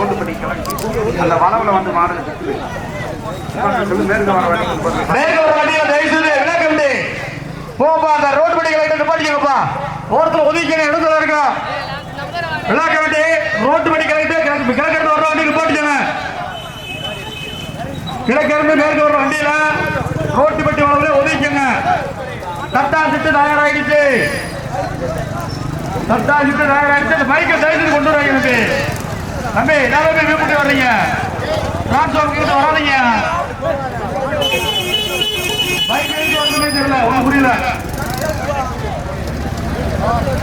ஓட்டுப்படி collect அந்த வளவில் வந்து மாடு. மேற்கு வர வரைக்கும் போப்பா அந்த ரோடு படி நிப்பாட்டிக்கப்பா ஓரத்தில் ஒதுக்கின இடத்துல இருக்கா? விழா கமிட்டி ரோட்டு படி கலெக்டர் கிழக்கிருந்து வர வண்டி நிப்பாட்டிக்கங்க. கிழக்கிருந்து மேற்கு வர வண்டியில ரோட்டு பட்டி வளவில் ஒதுக்கிங்க. தட்டா சிட்டு தயாராகிடுச்சு தட்டா சிட்டு தயாராகிடுச்சு அந்த பைக்கை தயவு கொண்டு வராங்க எனக்கு. தம்பி எல்லாரும் போய் வீட்டு வர்றீங்க? டிரான்ஸ்ஃபார்ம் கிட்ட வராதீங்க. பைக் எடுத்து ஒண்ணுமே தெரியல ஒண்ணும் புரியல.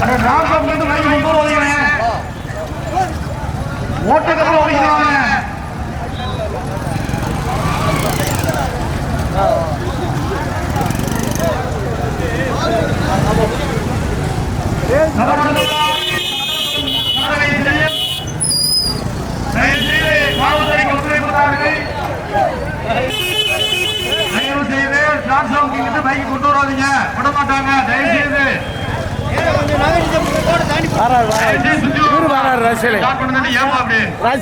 அட டிரான்ஸ்ஃபார்ம் இருந்து பைக் கொண்டு வருவாங்க ஓட்டக்கப்புறம் ஓடிக்கிறாங்க தயவு செய்து டிரான்ஸ்ஃபார்ம் கிட்ட பைக் கொண்டு வராதீங்க. விட மாட்டாங்க தயவு செய்து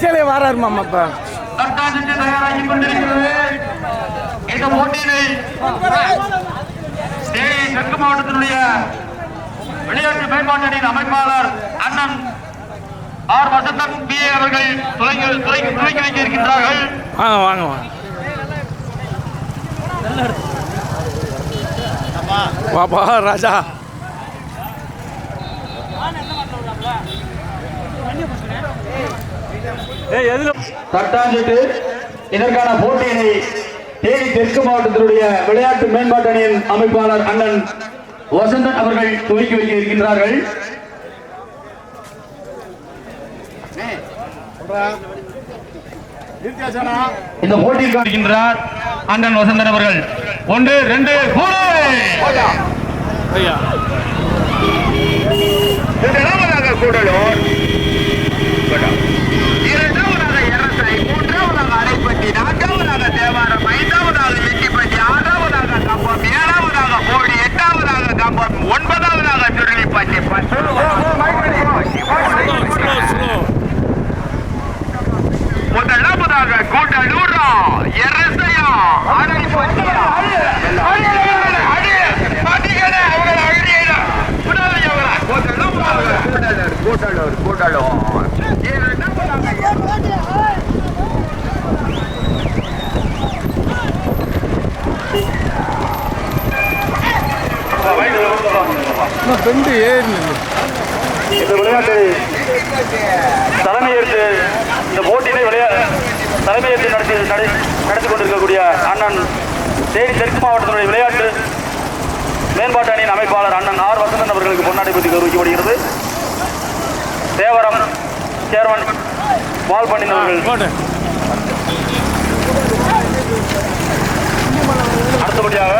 இவரு வராரு மாமா இப்ப. தயாராகி கொண்டிருக்கிறது. இந்த போட்டியினை தேனி தெற்கு மாவட்டத்தினுடைய விளையாட்டு மேம்பாட்டணியின் அமைப்பாளர் அண்ணன் ஆர் வசந்தன் பி அவர்கள் துவங்கி துவங்கி துவங்கி வைக்க இருக்கின்றார்கள் வாங்க. வாப்பா ராஜா. ஏய் எதுல? தட்டாஞ்சிட்டு இதற்கான போட்டியினை தேனி தெற்கு மாவட்டத்தினுடைய விளையாட்டு மேம்பாட்டு அணியின் அமைப்பாளர் அண்ணன் வசந்தன் அவர்கள் துவக்கி வைக்க இருக்கின்றார்கள். இந்த போட்டியில் இருக்கின்றார் அண்ணன் வசந்தன் அவர்கள். ஒன்று ரெண்டு மூணு! முதலாவதாக கூடலூர் இரண்டாவதாக எரசை மூன்றாவதாக அரைப்பட்டி நான்காவதாக தேவாரம் ஐந்தாவதாக எட்டிப்பட்டி ஆறாவதாக கம்பம் ஏழாவதாக போடி எட்டாவதாக கம்பம் ஒன்பதாவதாக திருளிப்பட்டி ஸ்லோ ஸ்லோ முதலாவதாக கூடலூரா எரசையா அரைப்பட்டியா கூட்டலூர் கூட்டலூர் இன்னும் பெண்டு ஏறி. இந்த விளையாட்டை தலைமையேற்று இந்த போட்டியினை விளையா தலைமையேற்று நடத்தி நடை நடத்தி கொண்டிருக்கக்கூடிய அண்ணன் தேனி தெற்கு மாவட்டத்தினுடைய விளையாட்டு மேம்பாட்டு அணியின் அமைப்பாளர் அண்ணன் ஆர் வசந்தன் அவர்களுக்கு பொன்னாடை பற்றி கௌரவிக்கப்படுகிறது. தேவரம் சேர்மன் பால் பண்ணின் அவர்கள் போடு. அடுத்தபடியாக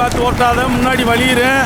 பார்த்து ஓட்டாத முன்னாடி வலியுறேன்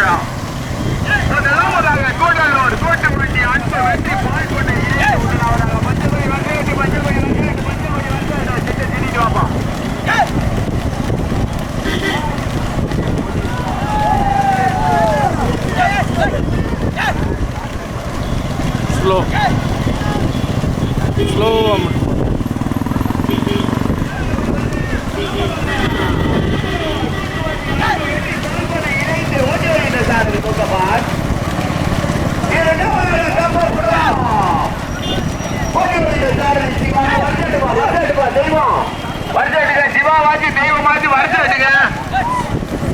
பழம் கூடலூர் கோட்டுப்பட்டி அன்பு வெற்றி பால் கொண்டு பஞ்சம் பஞ்சம் பஞ்சம் பஞ்சம் பஞ்சம் வாப்பா slow. Slow,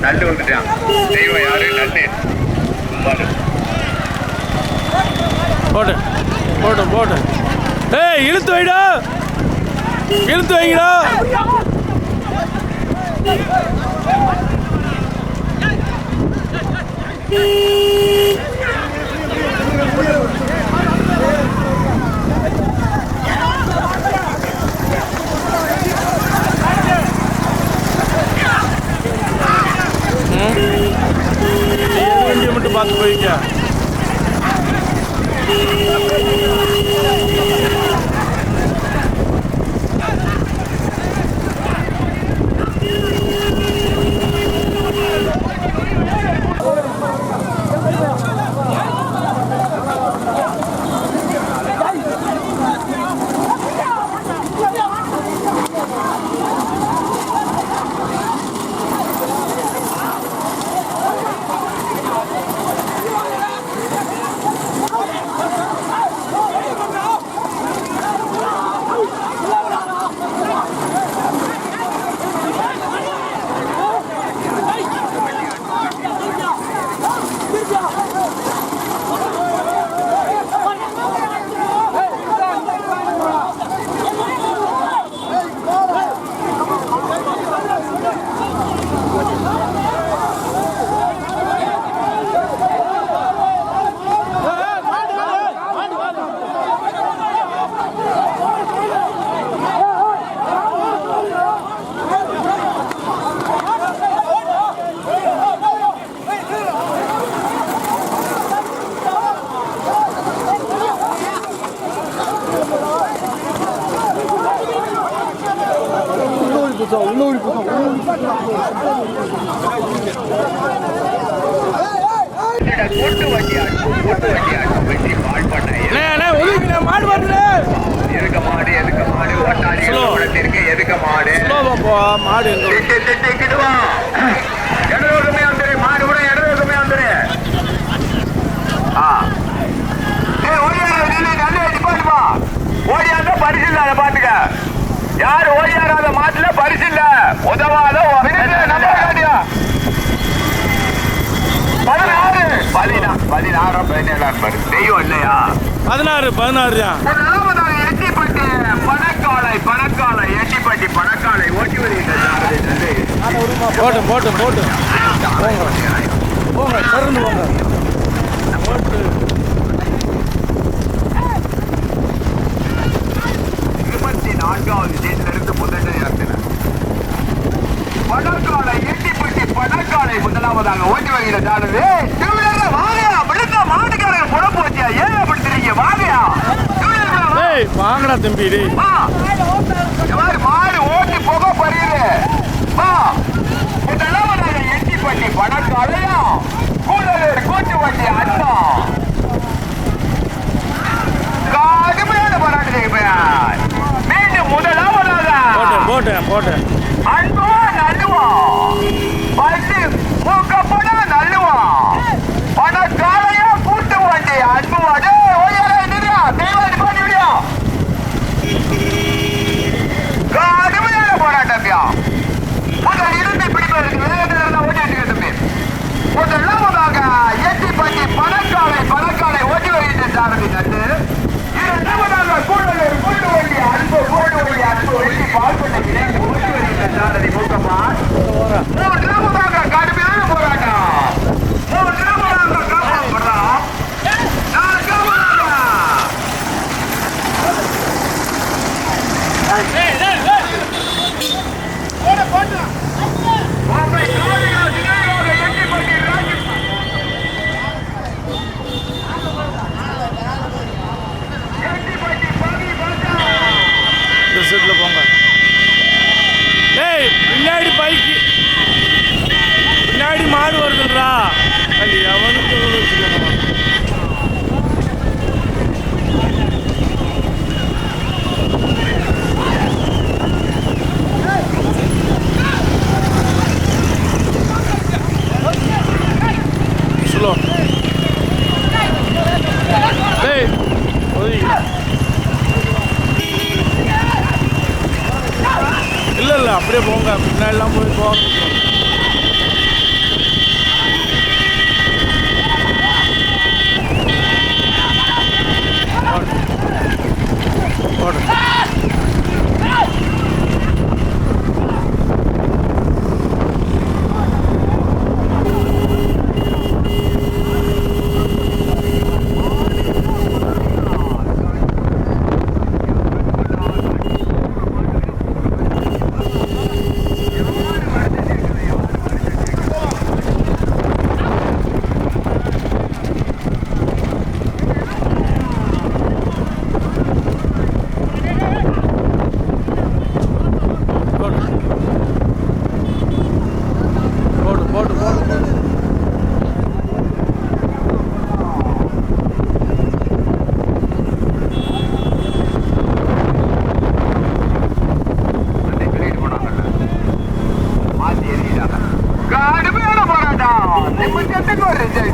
நண்டு வந்துட்டான். தெய்வம் யாரு? நண்டு. போட்டு போட்டு போட்டு ஏய் இழுத்து வைடா. இழுத்து வைங்கடா. ini. Ini yang dia mendebat baiknya. போட்டு போட்டு. போங்க. போங்க திறந்து போங்க. போட்டு. இருபத்தி நான்காவது தேதியிலிருந்து முதலிடத்தில் பணக்காலை எட்டிப்பட்டி பணக்காலை முதலாவதாக ஓட்டி வருகிற தானது திருவிழா வாங்கயா விழுந்த மாட்டுக்காரர் புறப்பு வச்சியா ஏன் அப்படி தெரியுங்க வாங்கயா வாங்கடா தம்பி மாடு ஓட்டி போக பறியுது ஆரம்பி நட்டு கூட்டலூர் கூட்டு வழி அன்பு கூட்டு வழி அன்பு வெள்ளி பால் பண்ண கூட்டமா மூணு கிலோமீட்டர் கடுமையான போராட்டம். மூணு அப்படியே போங்க. பின்னாடிலாம் போய் போக Города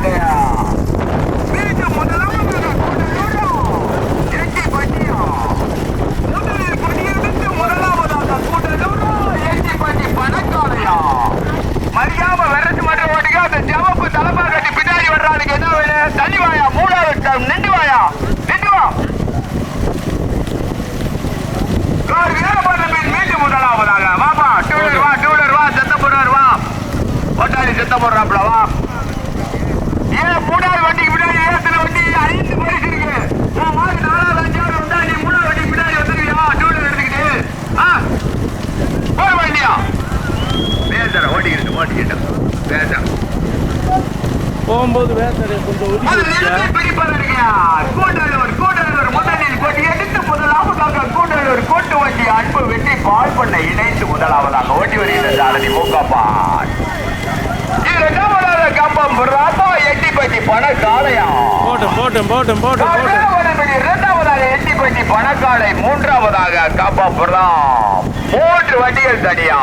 இணைந்து முதலாவதாக ஓட்டி வருகின்ற சாரதி மூக்கப்பான் இரண்டாவதாக கம்பம் ராத்தா எட்டிப்பட்டி பண காளையா போட்டும் போட்டும் போட்டும் போட்டும் போட்டும். இரண்டாவதாக எட்டிப்பட்டி பணக்காளை மூன்றாவதாக கம்பம் மூன்று வண்டிகள் தனியா?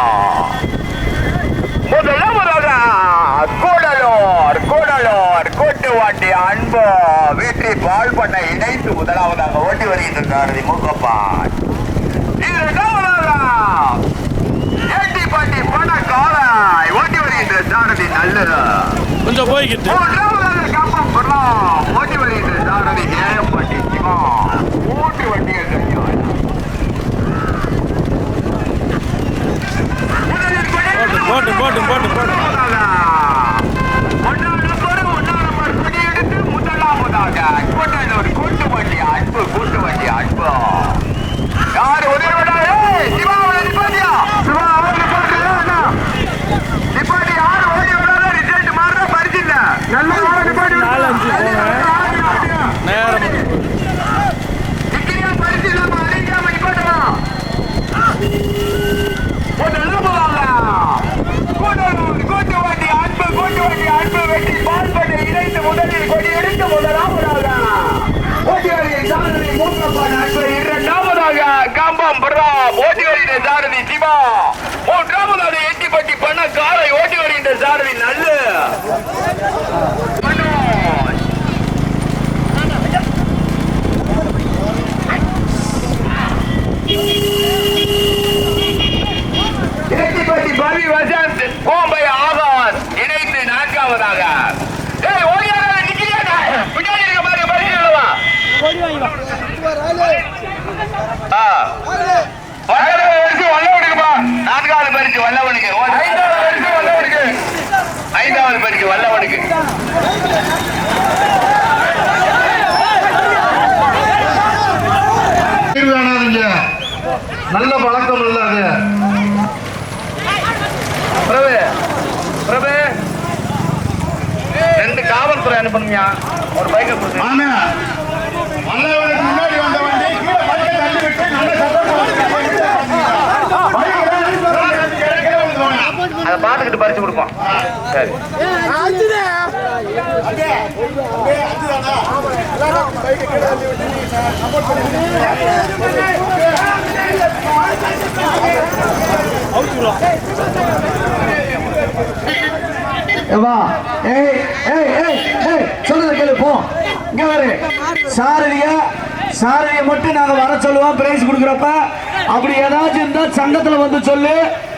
முதலாவதாக கூடலூர் கூடலூர் கூட்டு வண்டி அன்பு வெற்றி பால் பண்ண இணைத்து முதலாவதாக ஓட்டி வருகின்ற சாரதி மூக்கப்பான் இரண்டாவதாக ஏட்டிப்பட்டி பண காலாய் ஓட்டி வருகின்ற சாரதி நல்லது. கொஞ்சம் போய்கிட்டு ஓட்டி வருகின்ற சாரதி ஏழப்பட்டி சிவா. மூன்று வண்டிகள் போட்டு போட்டு போட்டு போட்டு. நாலஞ்சு போனேன் நேரம் முதலில் கொடி எடுத்து முதலாவதாக ஓட்டியாரியை சாரதி மூக்கப்பா நாட்கள் இரண்டாவதாக காம்பம் பிரதாப் ஓட்டியாரின் சாரதி சிவா. மூன்றாவதாக எட்டிப்பட்டி பண்ண காரை ஓட்டியாரின் சாரதி நல்ல. பாபி வசந்த் கோம்பை ஆகாஷ் இணைந்து நான்காவதாக. நல்ல பழக்கம் இல்ல அது. பிரபு பிரபு. ரெண்டு காவல்துறை அனுப்பணுங்க ஒரு பைக்கை கொடுத்து. முன்னாடி வந்த வண்டி கீழே பைக்கை தள்ளி விட்டு நல்ல சத்தம் பைக்கை. அதை பார்த்துக்கிட்டு பறிச்சு கொடுப்போம். சரி. ஏவா ஏய் ஏய் ஏய் ஏய் சொல்லுங்க கேளு போ. இங்க வரு. சாரதிய சாரதிய மட்டும் நாங்க வர சொல்லுவோம் பிரைஸ் கொடுக்குறப்ப. அப்படி ஏதாச்சும் இருந்தா சங்கத்துல வந்து சொல்லு.